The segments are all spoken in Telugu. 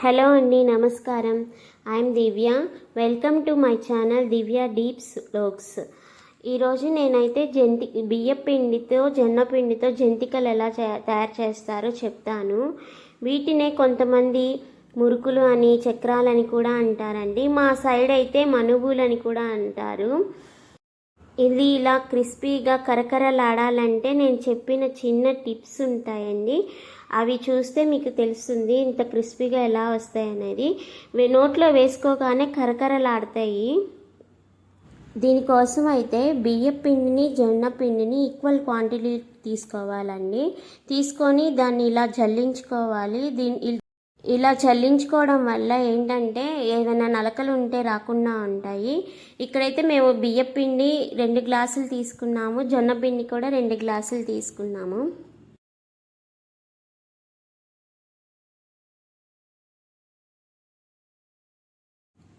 హలో అండి నమస్కారం. I'm Divya. Welcome to my channel Divya deeps looks ఈరోజు నేనైతే జంతి బియ్య పిండితో జొన్న పిండితో జంతికలు ఎలా తయారు చేస్తారో చెప్తాను. వీటినే కొంతమంది మురుకులు అని చక్రాలని కూడా అంటారండి. మా సైడ్ అయితే మనుబులని కూడా అంటారు. ఇది ఇలా క్రిస్పీగా కరకరలాడాలంటే నేను చెప్పిన చిన్న టిప్స్ ఉంటాయండి. అవి చూస్తే మీకు తెలుస్తుంది ఇంత క్రిస్పీగా ఎలా వస్తాయి అనేది నోట్లో వేసుకోగానే కరకరలాడతాయి. దీనికోసం అయితే బియ్య పిండిని జొన్న పిండిని ఈక్వల్ క్వాంటిటీ తీసుకోవాలండి. తీసుకొని దాన్ని ఇలా జల్లించుకోవాలి. దీని ఇలా చల్లించుకోవడం వల్ల ఏంటంటే ఏదైనా నలకలు ఉంటే రాకుండా ఉంటాయి. ఇక్కడైతే మేము బియ్య పిండి రెండు గ్లాసులు తీసుకున్నాము. జొన్న పిండి కూడా రెండు గ్లాసులు తీసుకున్నాము.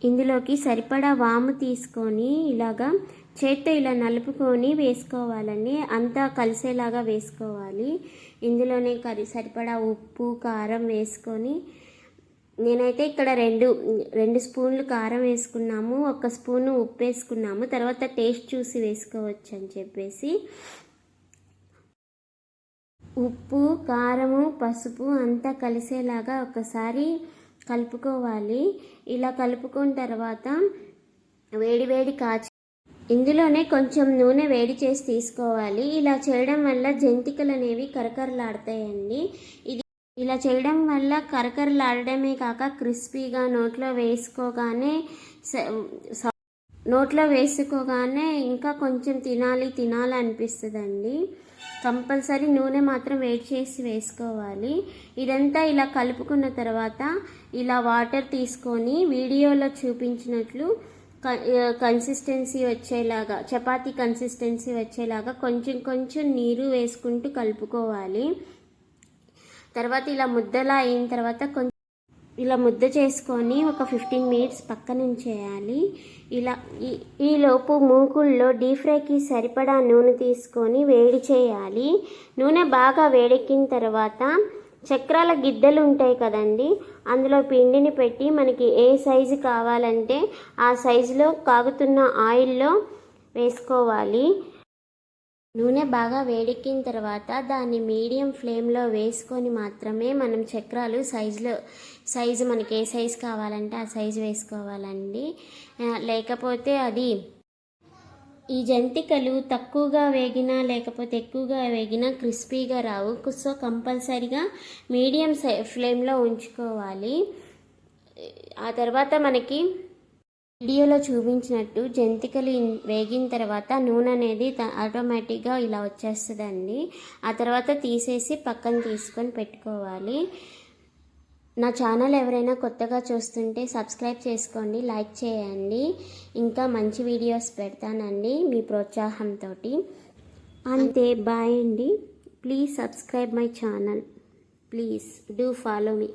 ఇందులోకి సరిపడా వాము తీసుకొని ఇలాగా చేత్తో ఇలా నలుపుకొని వేసుకోవాలండి. అంతా కలిసేలాగా వేసుకోవాలి. ఇందులోనే కర్రీ సరిపడా ఉప్పు కారం వేసుకొని నేనైతే ఇక్కడ రెండు రెండు స్పూన్లు కారం వేసుకున్నాము ఒక స్పూను ఉప్పు వేసుకున్నాము. తర్వాత టేస్ట్ చూసి వేసుకోవచ్చు అని చెప్పేసి ఉప్పు కారము పసుపు అంతా కలిసేలాగా ఒకసారి కలుపుకోవాలి. ఇలా కలుపుకున్న తర్వాత వేడి వేడి కాచి ఇందులోనే కొంచెం నూనె వేడి చేసి తీసుకోవాలి. ఇలా చేయడం వల్ల జంతికలు అనేవి కరకరలాడతాయండి. ఇది ఇలా చేయడం వల్ల కరకరలాడడమే కాక క్రిస్పీగా నోట్లో వేసుకోగానే స- నోట్లో వేసుకోగానే ఇంకా కొంచెం తినాలి తినాలి అనిపిస్తుందండి. కంపల్సరీ నూనె మాత్రం వేడి చేసి వేసుకోవాలి. ఇదంతా ఇలా కలుపుకున్న తర్వాత ఇలా వాటర్ తీసుకొని వీడియోలో చూపించినట్లు కన్సిస్టెన్సీ వచ్చేలాగా చపాతీ కన్సిస్టెన్సీ వచ్చేలాగా కొంచెం కొంచెం నీరు వేసుకుంటూ కలుపుకోవాలి. తర్వాత ఇలా ముద్దలా అయిన తర్వాత కొంచెం ఇలా ముద్ద చేసుకొని ఒక ఫిఫ్టీన్ మినిట్స్ పక్కన ఉంచేయాలి ఇలా ఈ ఈలోపు మూకుల్లో డీప్ ఫ్రైకి సరిపడా నూనె తీసుకొని వేడి చేయాలి. నూనె బాగా వేడెక్కిన తర్వాత చక్రాల గిద్దలు ఉంటాయి కదండి. అందులో పిండిని పెట్టి మనకి ఏ సైజు కావాలంటే ఆ సైజులో కాగుతున్న ఆయిల్లో వేసుకోవాలి. నూనె బాగా వేడెక్కిన తర్వాత దాన్ని మీడియం ఫ్లేమ్లో వేసుకొని మాత్రమే మనం చక్రాలు సైజులో సైజు మనకి ఏ సైజు కావాలంటే ఆ సైజు వేసుకోవాలండి. లేకపోతే అది ఈ జంతికలు తక్కువగా వేగినా లేకపోతే ఎక్కువగా వేగినా క్రిస్పీగా రావు. సో కంపల్సరిగా మీడియం ఫ్లేమ్లో ఉంచుకోవాలి. ఆ తర్వాత మనకి వీడియోలో చూపించినట్టు జంతికలు వేగిన తర్వాత నూనె అనేది త- ఆటోమేటిక్గా ఇలా వచ్చేస్తుందండి. ఆ తర్వాత తీసేసి పక్కన తీసుకొని పెట్టుకోవాలి. నా ఛానల్ ఎవరైనా కొత్తగా చూస్తుంటే సబ్స్క్రైబ్ చేసుకోండి లైక్ చేయండి. ఇంకా మంచి వీడియోస్ పెడతానండి మీ ప్రోత్సాహంతో అంతే బాయ్ అండి. Please subscribe my channel. Please do follow me.